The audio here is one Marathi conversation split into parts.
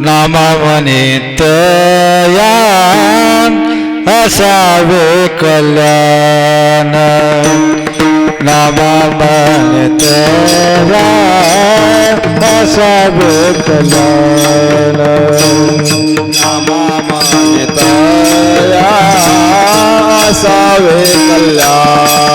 नामा असावे कल्याण. नामा असावे कल्याण. नामा असावे कल्याण.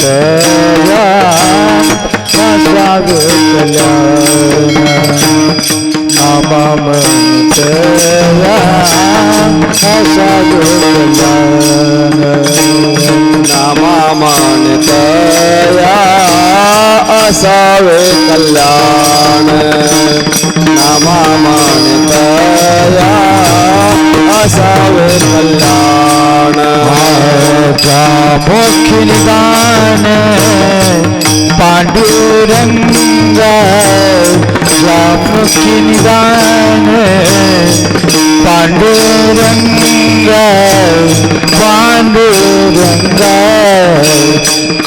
म्हणित या असावे कल्याण नामा म्हणित या असावे कल्याण नामा असावे कल्याण नामा असावे कल्याण. मुखी निदान पांडुरंग मुखी निदान पांडुरंग पांडुरंग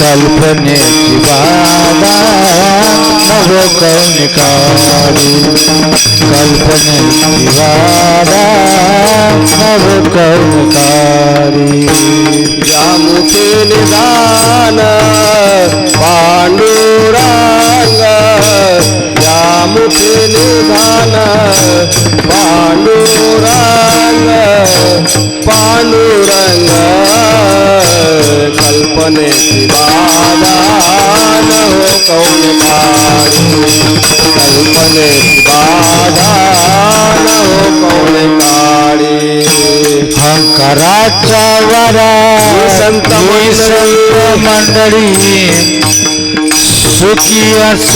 कल्पनेची बाबा नव कौनिकारी कल्पनेची बाबा नव कौनिकारी जामुखे निदान पांडुरंग जामुखे निदान कल्पनेची बाधान हो कौन काळी कल्पनेची बाधान हो कौन काळी हंकाराच्या वरा संत संत मंडळी सुखी अस.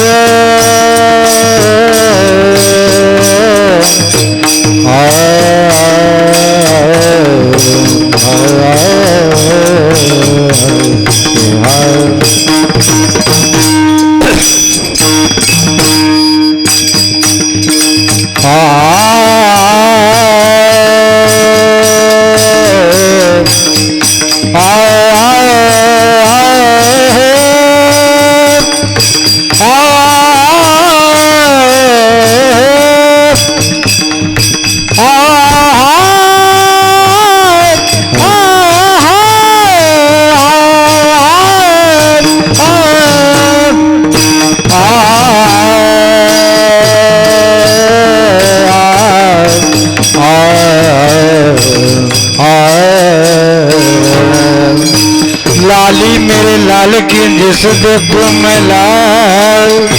की जिस देखो मैं लाल।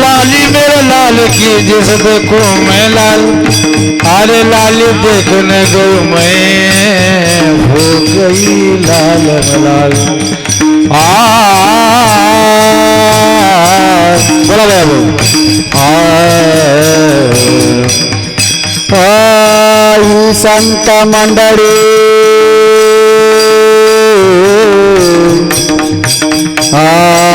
लाली। मेरे लाल की जिस देखो मैं लाल। अरे लाली देखने गो मैं। हो गई लाल लाल। आ। बोला गया वो आ। आई संत मंडळी। आ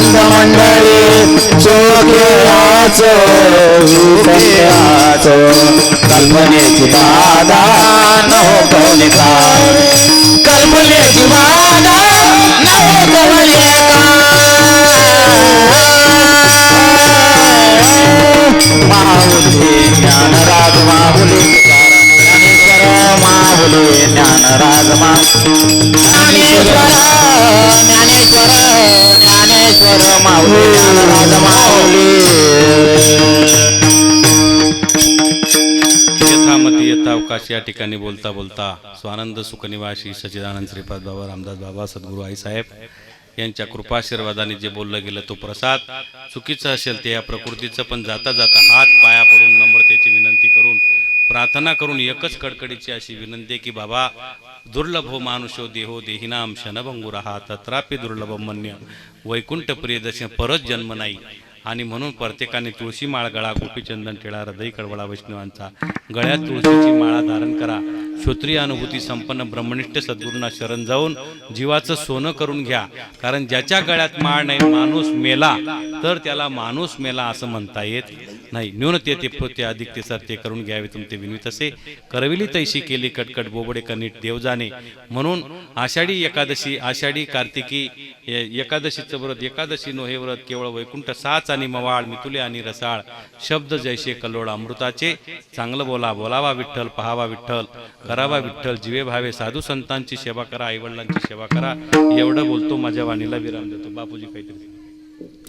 संत मंडळी सुखे असो सुखे असो कल्पनेची बाधा या ठिकाणी बोलता बोलता स्वानंद सुखनिवासी सचिदानंद श्रीपाद बाबा रामदास बाबा सद्गुरू आईसाहेब यांच्या कृपाशीर्वादाने जे बोललं गेलं तो प्रसाद चुकीचं असेल ते या प्रकृतीचं पण जाता जाता हात पाया पडून नम्रतेची विनंती करून प्रार्थना करून एकच कडकडीची अशी विनंती आहे की बाबा दुर्लभो मानुषो देहो देहिनाम क्षणभंगुरहा तत्रापि दुर्लभ मन्य वैकुंठ प्रियदर्शन परत जन्म नाही. आणि म्हणून प्रत्येकाने तुळशी माळ गळा गोपीचंदन टिळा हृदय कडवळा वैष्णवांचा गळ्यात तुळशीची माळा धारण करा. श्रोत्रिय अनुभूती संपन्न ब्रह्मनिष्ठ सद्गुरूंना शरण जाऊन जीवाचं सोनं करून घ्या. कारण ज्याच्या गळ्यात माळ नाही माणूस मेला तर त्याला माणूस मेला असं म्हणता येत नाही न्यूनते ते ते अधिक ते सर ते करून घ्यावे तुमचे विनवित असे. करविली तैशी केली कटकट बोबडे कनीट देव जाणे. म्हणून आषाढी एकादशी आषाढी कार्तिकी ए- एकादशीचं व्रत एकादशी नो हे व्रत केवळ वैकुंठ साच आणि मवाळ मितुले आणि रसाळ शब्द जैसे कल्लोळ अमृताचे. चांगलं बोला बोलावा विठ्ठल पहावा विठ्ठल करावा विठ्ठल जीवे भावे साधू संतांची सेवा करा आईवडिलांची सेवा करा. एवढं बोलतो माझ्या वाणीला विराम देतो. बापूजी काहीतरी